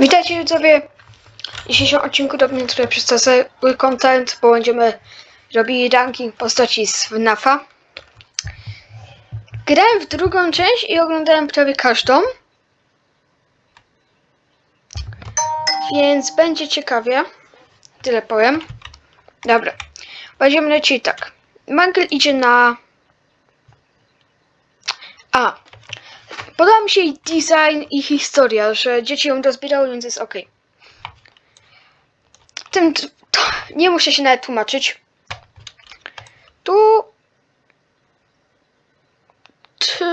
Witajcie widzowie! W dzisiejszym odcinku robimy trochę przedstawiony content, bo będziemy robili ranking postaci z FNAFa. Grałem w drugą część i oglądałem prawie każdą. Więc będzie ciekawie. Tyle powiem. Dobra. Będziemy lecieć tak. Mangle idzie na... A. Podoba mi się jej design i historia, że dzieci ją dozbierały, więc jest ok. Tym to nie muszę się nawet tłumaczyć. Tu. Ty...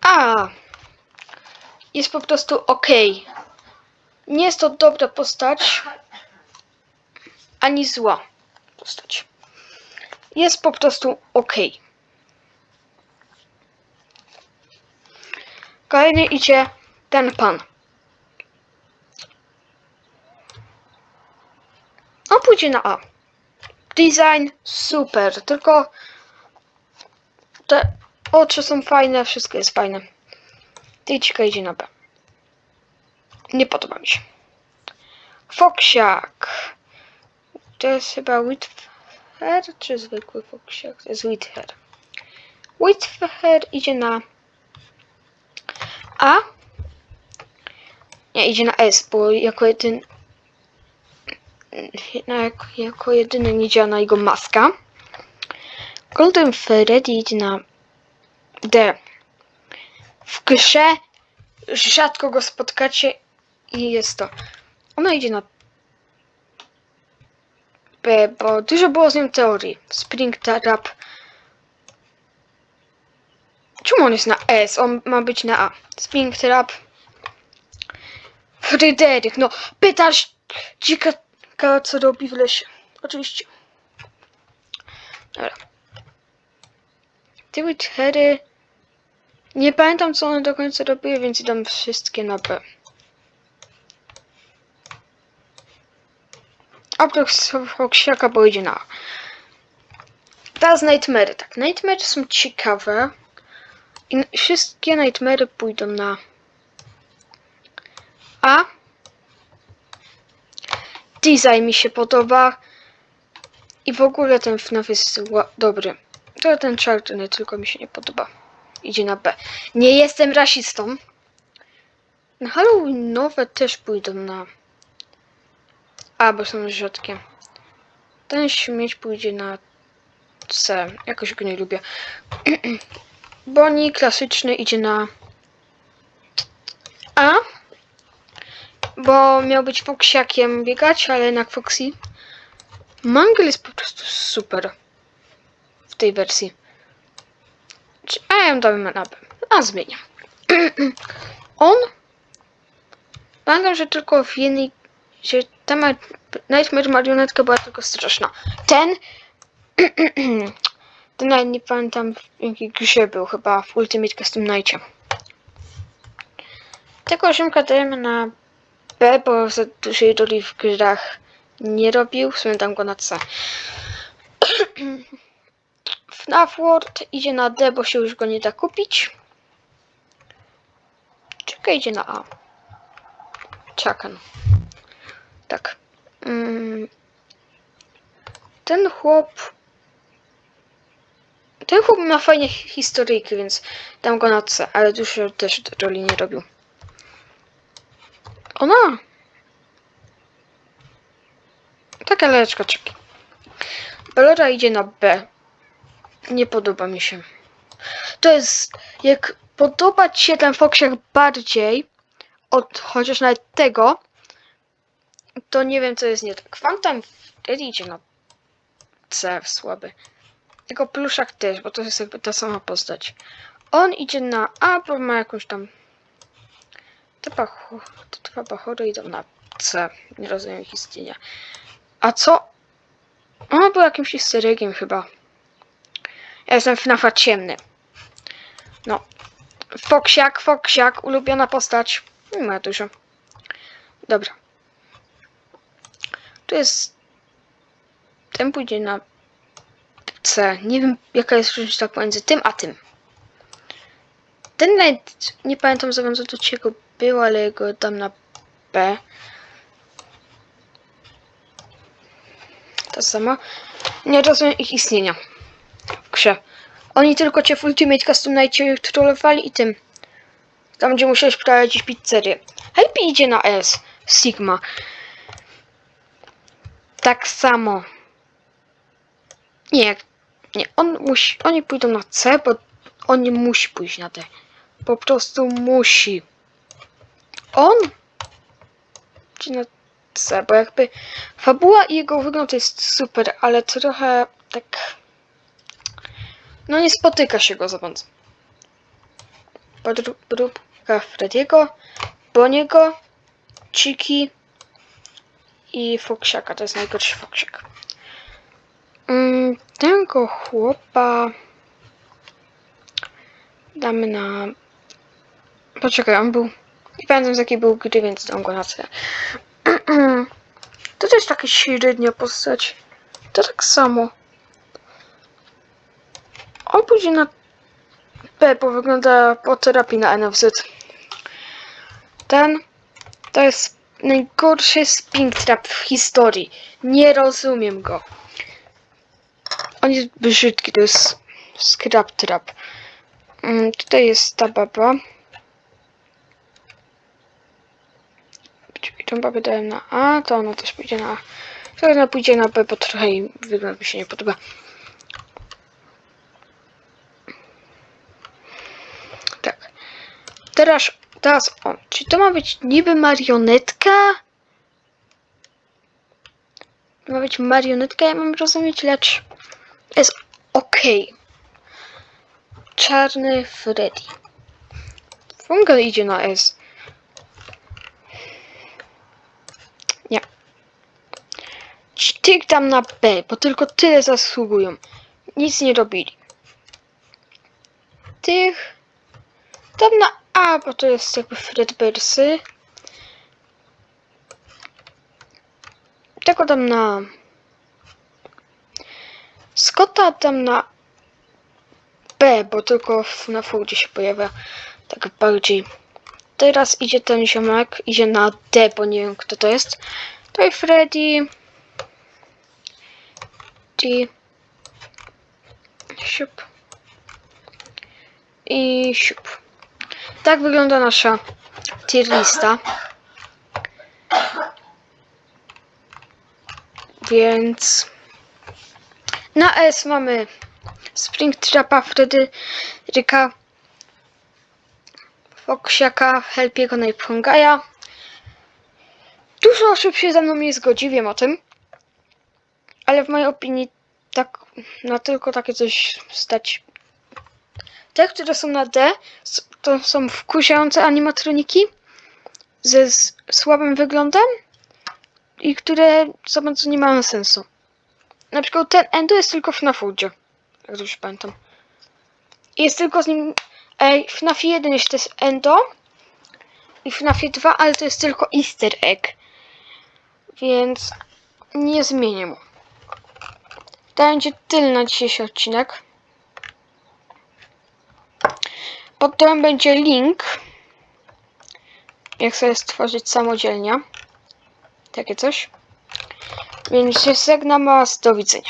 A. Jest po prostu ok. Nie jest to dobra postać, ani zła postać. Jest po prostu ok. Kolejny idzie ten pan. On pójdzie na A. Design super, tylko te oczy są fajne, wszystko jest fajne. Tyćka idzie na B. Nie podoba mi się. Foksiak. To jest chyba Whither, czy zwykły Foksiak? To jest Whither. Whither idzie na a? Nie, idzie na S, bo jako jedyny... No, jako, jako jedyny nie działa na jego maska. Golden Freddy idzie na D. W grze rzadko go spotkacie i jest to. Ona idzie na B, bo dużo było z nią teorii. Spring Trap. Czemu on jest na S? On ma być na A. Spring Trap. Fryderyk, no pytasz dzika co robi w lesie. Oczywiście. Dobra. Tyły cztery. Nie pamiętam co one do końca robiły, więc idą wszystkie na B. Oprócz Foxiaka pójdzie na A. Teraz Nightmare. Tak, Nightmare są ciekawe. I wszystkie Nightmare pójdą na A. Design mi się podoba. I w ogóle ten FNAF jest dobry. To ten czarny tylko mi się nie podoba. Idzie na B. Nie jestem rasistą. Na Halloweenowe też pójdą na A, bo są rzadkie. Ten śmieć pójdzie na C. Jakoś go nie lubię. Bonnie klasyczny idzie na A. Bo miał być foksiakiem biegać, ale jednak Foxy. Mangle jest po prostu super. W tej wersji. A ja dałem na B. A zmieniam. On. Pamiętam, że tylko w jednej. Że ta ma... Nightmare marionetka była tylko straszna. Ten. Ten nawet nie pamiętam w jakiej grze był, chyba w Ultimate Custom Nightie. Tego ziomka dajemy na B, bo za dużej roli w grach nie robił, w sumie dam go na C. FNAF World idzie na D, bo się już go nie da kupić. Czeka idzie na A. Czakan. Tak. Mm. Ten chłop ten chłop ma fajnie hi- historyjki, więc dam go na C, ale dużo też roli nie robił. Ona! Taka leczka czeki. Bellora idzie na B. Nie podoba mi się. To jest, jak podoba ci się ten Foxiak bardziej, od chociaż nawet tego, to nie wiem co jest nie tak. Phantom Freddy idzie na C, słaby. Jego pluszak też, bo to jest jakby ta sama postać. On idzie na A, bo ma jakąś tam. Dwa bachory idą na C. Nie rozumiem ich istnienia. A co? On był jakimś easter eggiem chyba. Ja jestem FNAFa ciemny. No. Foksiak, Foksiak, ulubiona postać. Nie ma dużo. Dobra. Tu jest. Ten pójdzie na C. Nie wiem, jaka jest różnica pomiędzy tym a tym. Ten nawet nie pamiętam za bardzo do czego był, ale go dam na B. To samo. Nie rozumiem ich istnienia w grze. Oni tylko cię w Ultimate Custom Night trollowali i tym. Tam gdzie musiałeś prowadzić pizzerię. Helpy idzie na S. Sigma. Tak samo. Nie, nie, on musi, oni pójdą na C, bo on nie musi pójść na D. Po prostu musi. On? Czy na C, bo jakby fabuła i jego wygląd jest super, ale trochę tak... No nie spotyka się go za bardzo. Podróbka Frediego, Boniego, Chiki i Foksiaka. To jest najgorszy Foksiak. Mm, tego chłopa damy na... Poczekaj, on był... Nie pamiętam z jakiej był gry, więc dam go na C. To też taka średnia postać. To tak samo. On pójdzie na B, bo wygląda po terapii na NFZ. Ten to jest najgorszy spring trap w historii. Nie rozumiem go. On jest brzydki, to jest scrap trap. Mm, tutaj jest ta baba. Czyli tą babę dałem na A, to ona też pójdzie na A. To ona pójdzie na B, bo trochę jej wygląd mi się nie podoba. Tak. Teraz, teraz on. Czy to ma być niby marionetka? To ma być marionetka, ja mam rozumieć, lecz jest ok. Czarny Freddy. Fungal idzie na S. Nie. Tych dam na B, bo tylko tyle zasługują. Nic nie robili. Tych dam na A, bo to jest jakby Fredbersy. Tego dam na Scotta dam na B, bo tylko na Fordzie się pojawia tak bardziej. Teraz idzie ten ziomek, idzie na D, bo nie wiem kto to jest. To i Freddy. D. Siup. I siup. Tak wygląda nasza tier lista. Więc na S mamy Springtrapa, Fryderyka, Foksiaka, Helpiego no i Pongaja. Dużo osób się ze mną nie zgodzi, wiem o tym. Ale w mojej opinii tak, na tylko takie coś stać. Te, które są na D, to są wkurzające animatroniki ze słabym wyglądem i które za bardzo nie mają sensu. Na przykład ten Endo jest tylko w FNAF-udzie. Jak dobrze pamiętam. Jest tylko z nim... Ej, FNAF 1 jeszcze jest Endo. I FNAF 2, ale to jest tylko easter egg. Więc nie zmienię mu. To będzie tyle na dzisiejszy odcinek. Pod tym będzie link. Jak sobie stworzyć samodzielnie. Takie coś. Więc się żegnam was. Do widzenia.